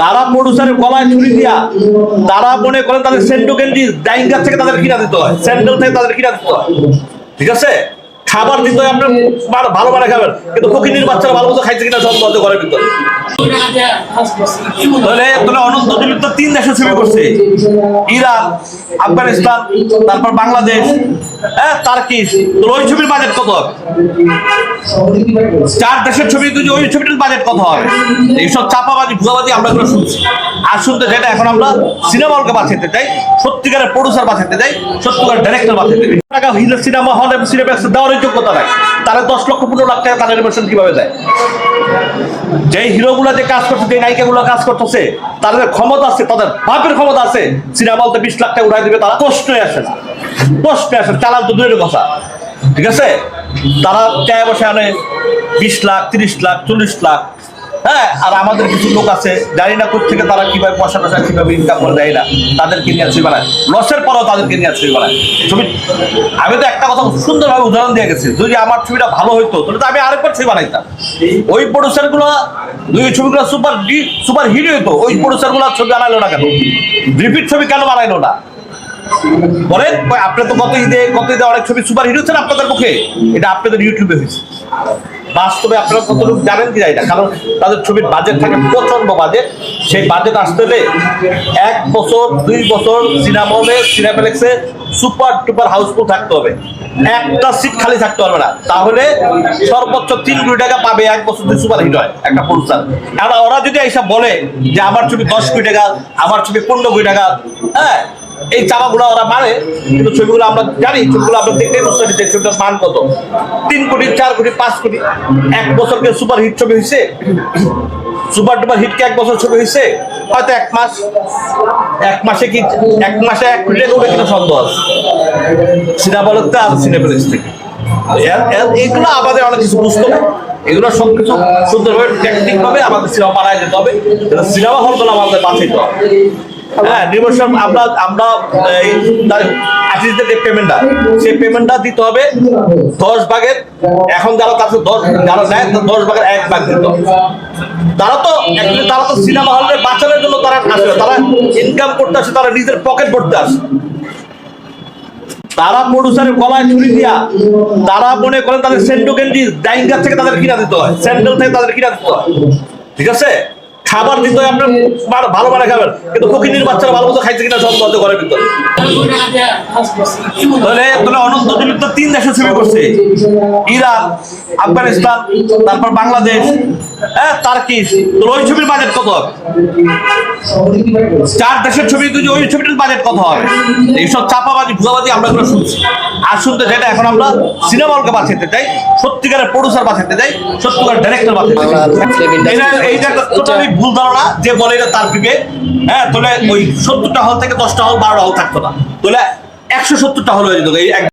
তারা প্রডিউসারের গলায় ছুরি দিয়া, তারা মনে করেন তাদের সেন্ডো ডাইন ডাইঙ্গার থেকে তাদের কিনা দিতে হয় স্যান্ডেল থেকে তাদের কিনা দিতে হয়। ঠিক আছে? খাবার দিতে আপনি ভালো- ভালো মানে খাবেন। কিন্তু ফকিনির বাচ্চারা ভালো মতো খাইছে কিনা সব বন্ধ ঘরের ভিতরে। তাহলে তিন ছবি করছে। ইরান, আফগানিস্তান, তারপর বাংলাদেশ হ্যাঁ ছবির চার দেশের ছবি ওই এইসব আমরা শুনছি। আর শুনতে যেটা এখন আমরা সিনেমা হলকে বাঁচাতে চাই, সত্যিকারের প্রডিউসার বাঁচাতে চাই, সত্যিকার ডাইরেক্টর বাঁচাতে টাকা সিনেমা হল এবং সিনেপ্লেক্স দেওয়ার যোগ্যতা নাই। তারা দশ লক্ষ পনেরো লাখ টাকা তারা অ্যানিমেশন কীভাবে দেয়? যে হিরোগুলো যে কাজ করছে যে নায়িকাগুলো কাজ করতেছে, তাদের ক্ষমতা আছে, তাদের বাপের ক্ষমতা আছে। সিনেমা হলতে বিশ লাখ টাকা উঠাই দিবে, তারা প্রশ্নই আসে না। প্রশ্নই আসে। চালান তো দূরের কথা। ঠিক আছে? তারা চায় বসে আনে বিশ লাখ, তিরিশ লাখ, চল্লিশ লাখ। হ্যাঁ আর আমাদের কিছু লোক আছে জানি না থেকে তারা কীভাবে পয়সা টয়সা কীভাবে ইনকাম করে দেয় না। তাদেরকে নিয়ে ছবি বানায়। লসের পরেও তাদেরকে নিয়ে ছবি বানায়। ছবি আমি তো একটা কথা সুন্দরভাবে উদাহরণ দিয়ে গেছি। যদি আমার ছবিটা ভালো হইতো তাহলে তো আমি আরেকবার ছবি বানাইতাম। ওই প্রডিউসারগুলো দুই ছবিগুলো সুপার সুপার হিট হইতো ওই প্রডিউসারগুলো ছবি বানাইলো না কেন? রিপিট ছবি কেন বানাইলো না? বলেন কই, আপনার তো গত ঈদে গত ঈদে অনেক ছবি সুপার হিট হচ্ছে না আপনাদের মুখে এটা আপনাদের ইউটিউবে হয়েছে। বাস্তবে আপনারা কতটুকু জানেন কি জানি না, কারণ তাদের ছবির বাজেট থাকে প্রচণ্ড বাজেট সেই বাজেট আসতে এক বছর, দুই বছর সিনেমা হলে সিনেপ্লেক্সে সুপার টুপার হাউসফুল থাকতে হবে। একটা সিট খালি থাকতে পারবে না। তাহলে সর্বোচ্চ তিন কোটি টাকা পাবে এক বছর যদি সুপার হিট হয় একটা প্রডিউসার আর ওরা যদি এইসব বলে যে আমার ছবি দশ কোটি টাকা, আমার ছবি পনেরো কোটি টাকা হ্যাঁ এই চাপাগুলো ওরা মারে, কিন্তু ছবিগুলো আমরা জানি, ছবিগুলো আমরা দেখতে বুঝতে পারি ছবিটার মান কত। তিন কোটি, চার কোটি, পাঁচ কোটি, এক বছরকে সুপার হিট ছবি হয়েছে সুপার ডুপার হিট কি এক বছর ছবি হয়েছে হয়তো এক মাস, এক মাসে কি, এক মাসে এক কোটি টাকা উঠে কিনা সন্দেহ আছে। সিনেমা বলতে আর সিনেপ্লেক্স থেকে। এগুলো আমাদের অনেক কিছু বুঝতে হবে। এগুলো সব কিছু সুন্দরভাবে টেকনিক ভাবে আমাদের সিনেমা বানায় যেতে হবে। সিনেমা হলগুলো আমাদের বাঁচাইতে হবে। তার ইনকাম করতে আসে, তারা নিজের পকেট ভরতে আসে। তারা প্রডিউসারের গলায় ছুরি দিয়া, তারা মনে করেন তাদের সেন্ডো গেঞ্জি ডাইঙ্গার থেকে তাদের কিনা দিতে হয় স্যান্ডেল থেকে তাদের কিনা দিতে হয়। ঠিক আছে? খাবার দিতে হয় আপনি ভালো- ভালো খাবেন কিন্তু কুকিনির বাচ্চারা ভালো মতো খাইছে কিনা সব বন্ধ ঘরের ভিতরে। তাহলে তাহলে অনন্ত তিন দেশে ছবি করছে। ইরান আফগানিস্তান, তারপর বাংলাদেশ হ্যাঁ তার্কিশ। তো ওই ছবির বাজেট কত চার দেশের ছবি যদি ওই ছবিটার বাজেট কত হবে? এইসব চাপাবাজি ভুয়াবাজি আমরা এগুলো শুনছি। আর শুনতে যেটা এখন আমরা সিনেমা হলকে বাঁচাতে চাই সত্যিকারের প্রডিউসার বাঁচাতে চাই সত্যিকার ডাইরেক্টর বাঁচাতে চাই এইটা টোটালি ভুল ধারণা, যে বলে এটা তার হ্যাঁ তাহলে ওই সত্তরটা হল থেকে দশটা হল বারোটা হল থাকতো না। তাহলে একশো সত্তরটা হল এই